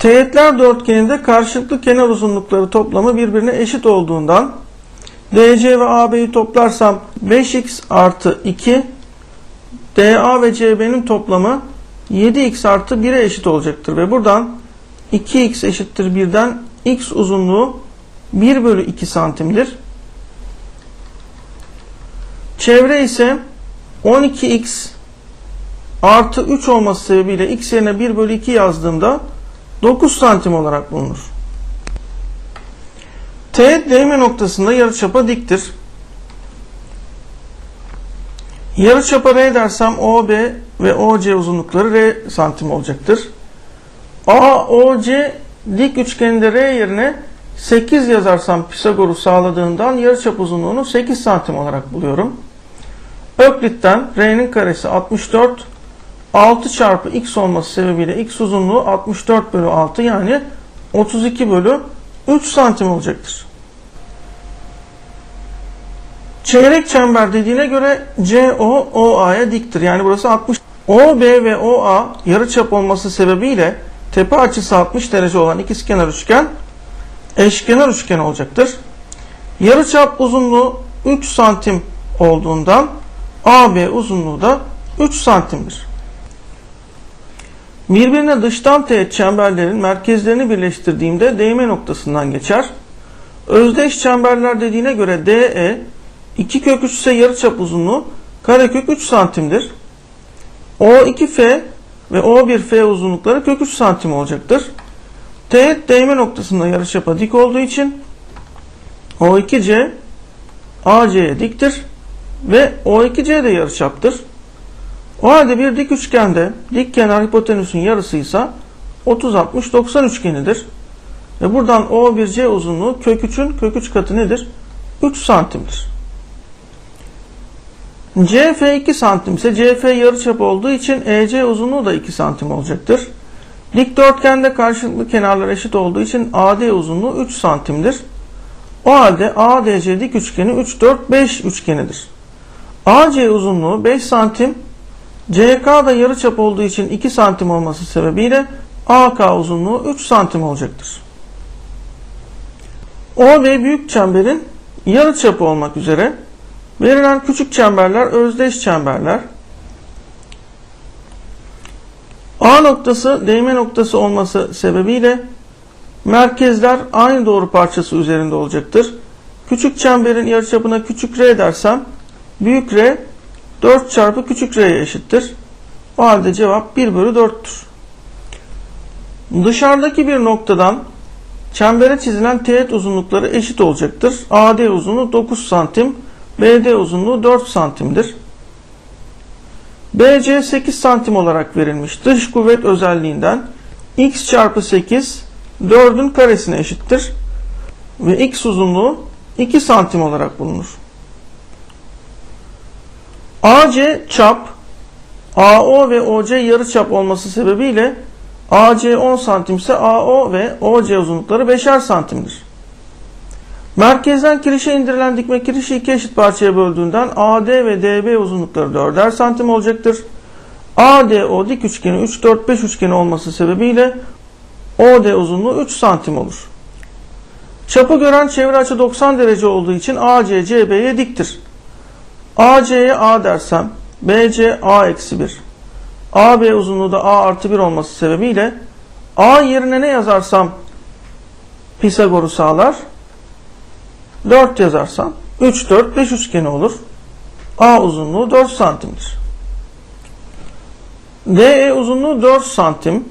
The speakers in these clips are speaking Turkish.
Teğetler dörtgeninde karşılıklı kenar uzunlukları toplamı birbirine eşit olduğundan DC ve AB'yi toplarsam 5x artı 2 DA ve CB'nin toplamı 7x artı 1'e eşit olacaktır. Ve buradan 2x eşittir 1'den x uzunluğu 1 bölü 2 santimdir. Çevre ise 12x artı 3 olması sebebiyle x yerine 1 bölü 2 yazdığımda 9 santim olarak bulunur. Teğet değme noktasında yarıçapa diktir. Yarıçapa R dersem OB ve OC uzunlukları R santim olacaktır. AOC dik üçgeninde R yerine 8 yazarsam Pisagor'u sağladığından yarıçap uzunluğunu 8 santim olarak buluyorum. Öklit'ten R'nin karesi 64 6 çarpı x olması sebebiyle x uzunluğu 64 bölü 6 yani 32 bölü 3 santim olacaktır. Çeyrek çember dediğine göre CO OA'ya diktir. Yani burası 60. OB ve OA yarıçap olması sebebiyle tepe açısı 60 derece olan ikizkenar üçgen eşkenar üçgen olacaktır. Yarıçap uzunluğu 3 santim olduğundan AB uzunluğu da 3 santimdir. Birbirine dıştan teğet çemberlerin merkezlerini birleştirdiğimde değme noktasından geçer. Özdeş çemberler dediğine göre DE 2 kök 3 ise yarıçap uzunluğu karekök 3 santimdir. O2F ve O1F uzunlukları kök 3 santim olacaktır. Teğet değme noktasında yarıçapa dik olduğu için O2C AC'ye diktir ve O2C de yarıçaptır. O halde bir dik üçgende dik kenar hipotenüsün yarısıysa 30 60 90 üçgenidir. Ve buradan O1C uzunluğu kök 3'ün kök 3 katı nedir? 3 santimdir. CF 2 santim ise CF yarıçap olduğu için EC uzunluğu da 2 santim olacaktır. Dikdörtgende karşılıklı kenarlar eşit olduğu için AD uzunluğu 3 santimdir. O halde ADC dik üçgeni 3 4 5 üçgenidir. AC uzunluğu 5 santim CK da yarıçap olduğu için 2 santim olması sebebiyle AK uzunluğu 3 santim olacaktır. OB büyük çemberin yarıçapı olmak üzere verilen küçük çemberler özdeş çemberler. A noktası değme noktası olması sebebiyle merkezler aynı doğru parçası üzerinde olacaktır. Küçük çemberin yarıçapına küçük r dersem büyük r 4 çarpı küçük r'ye eşittir. O halde cevap 1 bölü 4'tür. Dışarıdaki bir noktadan çembere çizilen teğet uzunlukları eşit olacaktır. AD uzunluğu 9 santim, BD uzunluğu 4 santimdir. BC 8 santim olarak verilmiş. Dış kuvvet özelliğinden x çarpı 8 4'ün karesine eşittir. Ve x uzunluğu 2 santim olarak bulunur. AC çap, AO ve OC yarıçap olması sebebiyle AC 10 santim ise AO ve OC uzunlukları 5'er santimdir. Merkezden kirişe indirilen dikme kirişi iki eşit parçaya böldüğünden AD ve DB uzunlukları 4'er santim olacaktır. ADO dik üçgeni 3 4 5 üçgeni olması sebebiyle OD uzunluğu 3 santim olur. Çapı gören çevre açı 90 derece olduğu için AC CB'ye diktir. AC'ye A dersem BC A eksi 1. AB uzunluğu da A artı 1 olması sebebiyle A yerine ne yazarsam Pisagor'u sağlar. 4 yazarsam 3 4 5 üçgeni olur. A uzunluğu 4 santimdir. DE uzunluğu 4 santim.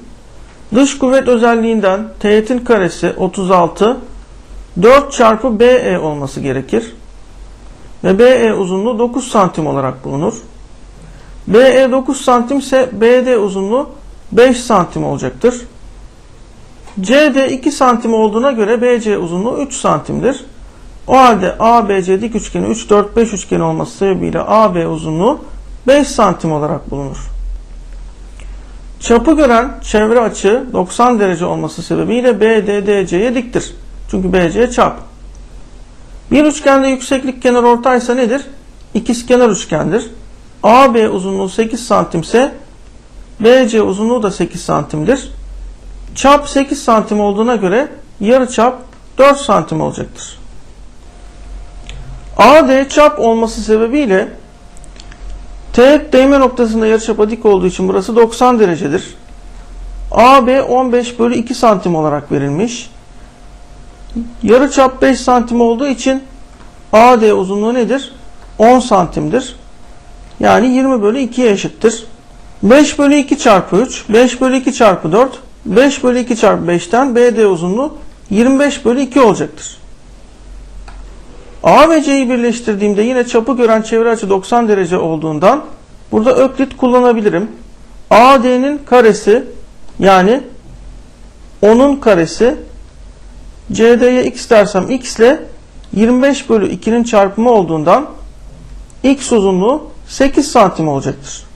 Dış kuvvet özelliğinden teğetin karesi 36 4 çarpı BE olması gerekir. Ve BE uzunluğu 9 santim olarak bulunur. BE 9 santim ise BD uzunluğu 5 santim olacaktır. CD 2 santim olduğuna göre BC uzunluğu 3 santimdir. O halde ABC dik üçgeni 3 4 5 üçgeni olması sebebiyle AB uzunluğu 5 santim olarak bulunur. Çapı gören çevre açı 90 derece olması sebebiyle BD DC'ye diktir. Çünkü BC çap. Bir üçgende yükseklik kenar ortaysa nedir? İkizkenar üçgendir. AB uzunluğu 8 santim ise BC uzunluğu da 8 santimdir. Çap 8 santim olduğuna göre yarıçap 4 santim olacaktır. AD çap olması sebebiyle teğet değme noktasında yarıçapa dik olduğu için burası 90 derecedir. AB 15 bölü 2 santim olarak verilmiş. Yarıçap 5 santim olduğu için AD uzunluğu nedir? 10 santimdir. Yani 20 bölü 2'ye eşittir. 5 bölü 2 çarpı 3, 5 bölü 2 çarpı 4, 5 bölü 2 çarpı 5'ten BD uzunluğu 25 bölü 2 olacaktır. A ve C'yi birleştirdiğimde yine çapı gören çevre açı 90 derece olduğundan burada öklit kullanabilirim. AD'nin karesi yani 10'un karesi CD'ye x dersem x ile 25 bölü 2'nin çarpımı olduğundan x uzunluğu 8 santim olacaktır.